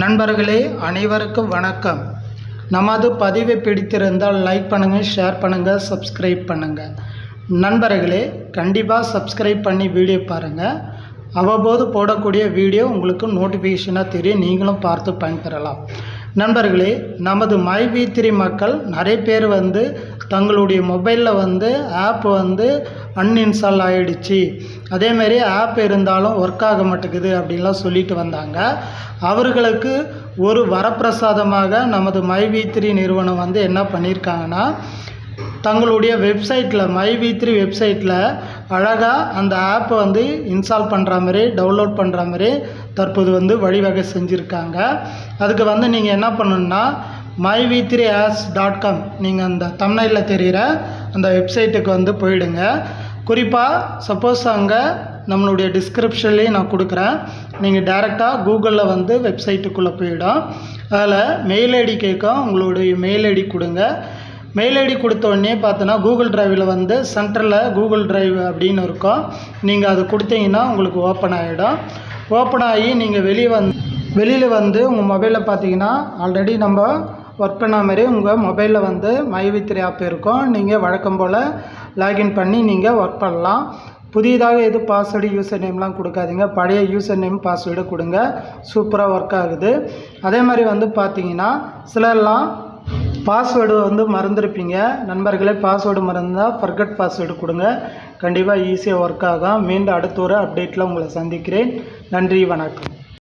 நண்பர்களே அனைவருக்கும் வணக்கம். நமது பதிவை பிடித்திருந்தால் லைக் பண்ணுங்கள் ஷேர் பண்ணுங்கள் சப்ஸ்கிரைப் பண்ணுங்கள் நண்பர்களே கண்டிப்பாக சப்ஸ்கிரைப் பண்ணி வீடியோ பாருங்கள் அவ்வப்போது போடக்கூடிய வீடியோ உங்களுக்கு நோட்டிஃபிகேஷனாக தெரியும். நீங்களும் பார்த்து பயன்பெறலாம். நண்பர்களே நமது மை வி த்ரீ மக்கள் நிறைய பேர் வந்து தங்களுடைய மொபைலில் வந்து ஆப் வந்து அன்இன்ஸ்டால் ஆகிடுச்சு அதேமாரி ஆப் இருந்தாலும் ஒர்க் ஆக மாட்டேங்குது அப்படின்லாம் சொல்லிட்டு வந்தாங்க. அவர்களுக்கு ஒரு வரப்பிரசாதமாக நமது மை த்ரீ நிறுவனம் வந்து என்ன பண்ணியிருக்காங்கன்னா தங்களுடைய வெப்சைட்டில் மை வி த்ரீ வெப்சைட்டில் அழகாக அந்த ஆப்பை வந்து இன்ஸ்டால் பண்ணுற மாதிரி டவுன்லோட் பண்ணுற மாதிரி தற்போது வந்து வழிவகை செஞ்சுருக்காங்க. அதுக்கு வந்து நீங்கள் என்ன பண்ணணுன்னா my V three ads dot com நீங்கள் அந்த தமிழில் தெரிகிற அந்த வெப்சைட்டுக்கு வந்து போயிடுங்க. குறிப்பாக சப்போஸ் அங்கே நம்மளுடைய டிஸ்கிரிப்ஷன்லேயும் நான் கொடுக்குறேன். நீங்கள் டேரெக்டாக கூகுளில் வந்து வெப்சைட்டுக்குள்ளே போயிடும் அதில் மெயில் ஐடி கேட்கும் உங்களுடைய மெயில் ஐடி கொடுங்க. மெயில் ஐடி கொடுத்த உடனே பார்த்தோன்னா கூகுள் டிரைவில் வந்து சென்டரில் கூகுள் டிரைவ் அப்படின்னு இருக்கும். நீங்கள் அது கொடுத்தீங்கன்னா உங்களுக்கு ஓப்பன் ஆகிடும் ஓப்பன் ஆகி நீங்கள் வெளியே வந்து வெளியில் வந்து உங்கள் மொபைலில் பார்த்தீங்கன்னா ஆல்ரெடி நம்ம ஒர்க் பண்ண மாதிரி உங்கள் மொபைலில் வந்து மைவித்ரி ஆப் இருக்கும். நீங்கள் வழக்கம் போல் லாகின் பண்ணி நீங்கள் ஒர்க் பண்ணலாம். புதியதாக எது பாஸ்வேர்டு யூசர் நேம்லாம் கொடுக்காதீங்க. பழைய யூசர் நேம் பாஸ்வேர்டு கொடுங்க சூப்பராக ஒர்க் ஆகுது. அதே மாதிரி வந்து பார்த்தீங்கன்னா சிலர்லாம் பாஸ்வேர்டு வந்து மறந்துருப்பீங்க. நண்பர்களே பாஸ்வேர்டு மறந்தால் ஃபர்கட் பாஸ்வேர்டு கொடுங்க. கண்டிப்பாக ஈஸியாக ஒர்க் ஆகும். மீண்டும் அடுத்த ஒரு அப்டேட்டில் உங்களை சந்திக்கிறேன். நன்றி வணக்கம்.